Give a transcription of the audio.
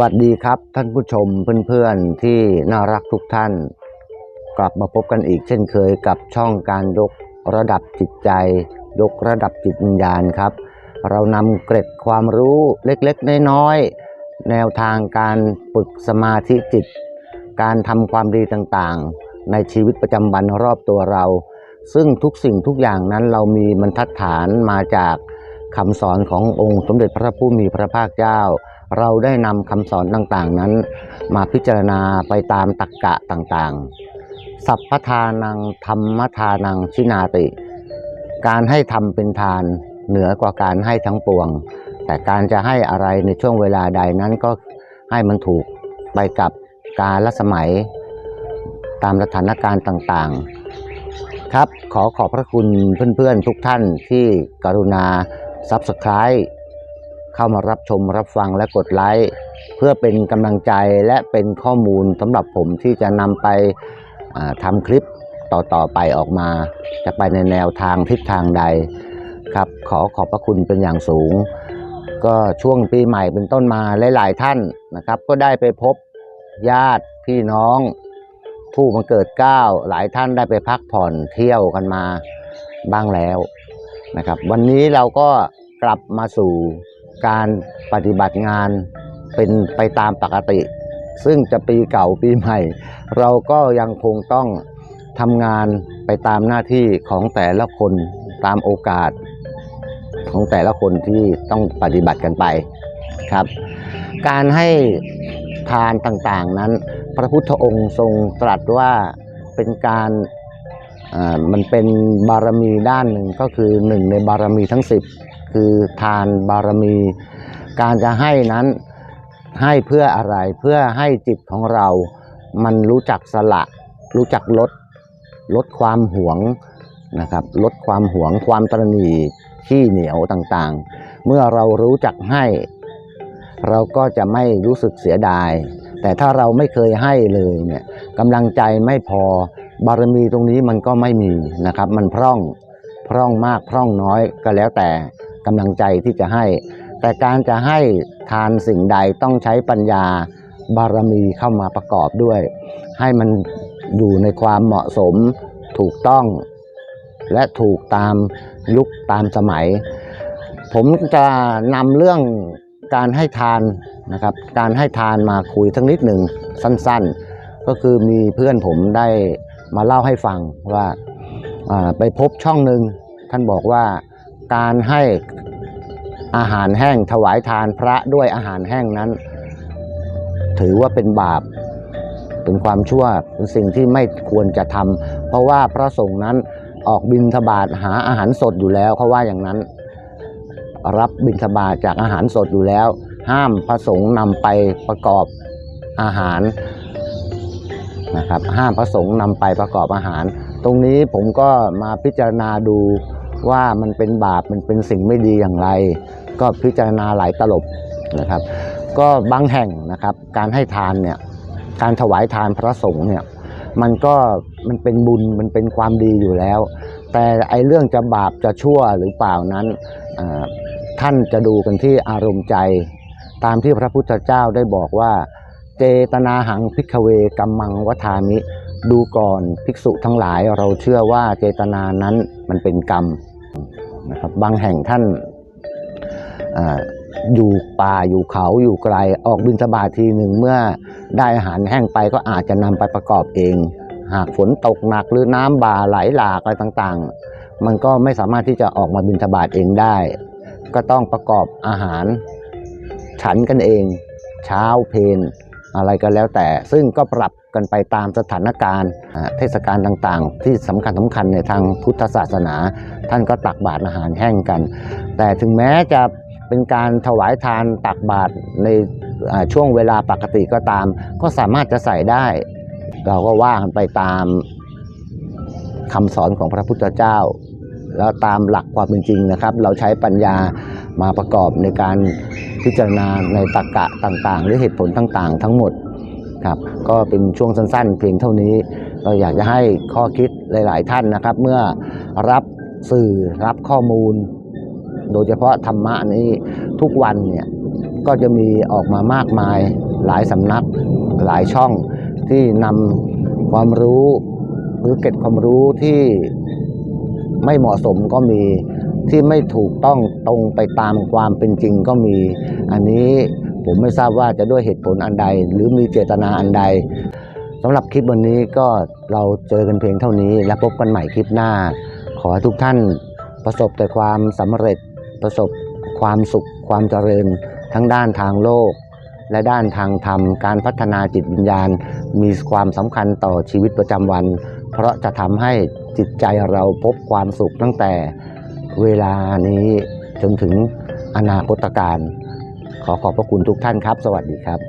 วัสดีครับท่านผู้ชมเพื่อนๆที่น่ารักทุกท่าน กลับมาพบกันอีกเช่นเคยกับช่องการยกระดับจิตใจ ยกระดับจิตวิญญาณครับ เรานำเกร็ดความรู้เล็กๆน้อยๆแนวทางการฝึกสมาธิจิต การทำความดีต่างๆ ในชีวิตประจำวันรอบตัวเรา ซึ่งทุกสิ่งทุกอย่างนั้นเรามีบรรทัดฐานมาจากคำสอนขององค์สมเด็จพระผู้มีพระภาคเจ้า เราได้นำคำสอนต่างๆนั้น มาพิจารณาไปตามตักกะต่างๆ สัพพทานังธรรมทานังชินาติ การให้ทำเป็นทานเหนือกว่าการให้ทั้งปวง แต่การจะให้อะไรในช่วงเวลาใดนั้นก็ให้มันถูกไปกับกาลสมัย ตามสถานการณ์ต่างๆ ครับขอขอบพระคุณเพื่อนๆทุกท่านที่กรุณา Subscribe เข้ามารับชมรับฟังและกดไลค์เพื่อเป็นกำลังใจและเป็นข้อมูลสำหรับผมที่จะนำไปทำคลิปต่อๆไปออกมา จะไปในแนวทางทิศทางใดครับ ขอขอบพระคุณเป็นอย่างสูง ก็ช่วงปีใหม่เป็นต้นมาหลายๆท่านนะครับ ก็ได้ไปพบญาติพี่น้อง ผู้มาเกิดเก้าหลายท่านได้ไปพักผ่อนเที่ยวกันมาบ้างแล้วนะครับ วันนี้เราก็กลับมาสู่ การปฏิบัติงานเป็นไปตามปกติ ซึ่งจะปีเก่าปีใหม่ เราก็ยังคงต้องทำงานไปตามหน้าที่ของแต่ละคนตามโอกาส ของแต่ละคนที่ต้องปฏิบัติกันไปครับ การให้ทานต่างๆนั้น พระพุทธองค์ทรงตรัสว่าเป็นการมันเป็นบารมีด้านหนึ่งก็คือหนึ่งในบารมีทั้ง10 คือทานบารมี การจะให้นั้นให้เพื่ออะไรเพื่อให้จิตของเรา มันรู้จักสละ รู้จักลด ลดความหวงนะครับ ลดความหวงความตรณีขี้เหนียวต่างๆ เมื่อเรารู้จักให้ เราก็จะไม่รู้สึกเสียดาย แต่ถ้าเราไม่เคยให้เลยเนี่ยกำลังใจไม่พอบารมีตรงนี้มันก็ไม่มีนะครับ มันพร่องพร่องมากพร่องน้อยก็แล้วแต่ กำลังใจที่จะให้ แต่การจะให้ทานสิ่งใดต้องใช้ปัญญาบารมีเข้ามาประกอบด้วย ให้มันอยู่ในความเหมาะสมถูกต้อง และถูกตามยุคตามสมัย ผมจะนำเรื่องการให้ทานนะครับการให้ทานมาคุยทั้งนิดหนึ่งสั้นๆ ก็คือมีเพื่อนผมได้มาเล่าให้ฟังว่าไปพบช่องหนึ่งท่านบอกว่า การให้อาหารแห้งถวายทานพระด้วยอาหารแห้งนั้น ถือว่าเป็นบาป เป็นความชั่วเป็นสิ่งที่ไม่ควรจะทำเพราะว่าพระสงฆ์นั้นออกบิณฑบาตหาอาหารสดอยู่แล้วเขาว่าอย่างนั้น รับบิณฑบาตจากอาหารสดอยู่แล้ว ห้ามพระสงฆ์นำไปประกอบอาหารนะครับห้ามพระสงฆ์นำไปประกอบอาหาร ตรงนี้ผมก็มาพิจารณาดู ว่ามันเป็นบาปมันเป็นสิ่งไม่ดีอย่างไร ก็พิจารณาหลายตลบนะครับ ก็บางแห่งนะครับการให้ทานเนี่ยการถวายทานพระสงฆ์เนี่ยมันก็มันเป็นบุญมันเป็นความดีอยู่แล้ว แต่ไอเรื่องจะบาปจะชั่วหรือเปล่านั้นท่านจะดูกันที่อารมณ์ใจ ตามที่พระพุทธเจ้าได้บอกว่า เจตนาหังพิกเวกัมมังวทามิ ดูก่อนภิกษุทั้งหลายเราเชื่อว่าเจตนานั้นมันเป็นกรรม นะครับ บางแห่งท่านออยู่ป่าอยู่เขาอยู่ไกลออกบินสบาตทีหนึ่งเมื่อได้อาหารแห้งไปก็อาจจะนำไปประกอบเอง หากฝนตกหนักหรือน้ำบ่าไหลหลากอะไรต่างๆ มันก็ไม่สามารถที่จะออกมาบินทบาทเองได้ ก็ต้องประกอบอาหาร ฉันกันเอง เช้าเพน อะไรก็แล้วแต่ ซึ่งก็ปรับกันไปตามสถานการณ์ เทศกาลต่างๆ ที่สำคัญสำคัญในทางพุทธศาสนา ท่านก็ตักบาตรอาหารแห้งกัน แต่ถึงแม้จะเป็นการถวายทานตักบาตรในช่วงเวลาปกติก็ตาม ก็สามารถจะใส่ได้ เราก็ว่ากันไปตามคำสอนของพระพุทธเจ้า แล้วตามหลักความเป็นจริงนะครับ เราใช้ปัญญามาประกอบในการพิจารณาในตรรกะต่างๆ หรือเหตุผลต่างๆ ทั้งหมดครับก็เป็นช่วงสั้นๆ เพียงเท่านี้เราอยากจะให้ข้อคิดหลาย ๆ ท่านนะครับ เมื่อรับสื่อรับข้อมูล โดยเฉพาะธรรมะนี้ทุกวันเนี่ยก็จะมีออกมามากมายหลายสำนักหลายช่องที่นำความรู้หรือเก็บความรู้ที่ ไม่เหมาะสมก็มีที่ไม่ถูกต้องตรงไปตามความเป็นจริงก็มี อันนี้ผมไม่ทราบว่าจะด้วยเหตุผลอันใด หรือมีเจตนาอันใดสำหรับคลิปวันนี้ก็เราเจอกันเพียงเท่านี้ และพบกันใหม่คลิปหน้า ขอทุกท่านประสบแต่ความสำเร็จประสบความสุขความเจริญ ทั้งด้านทางโลก และด้านทางธรรม การพัฒนาจิตวิญญาณ มีความสำคัญต่อชีวิตประจำวัน เพราะจะทำให้จิตใจเราพบความสุขตั้งแต่เวลานี้จนถึงอนาคตการ ขอขอบพระคุณทุกท่านครับ สวัสดีครับ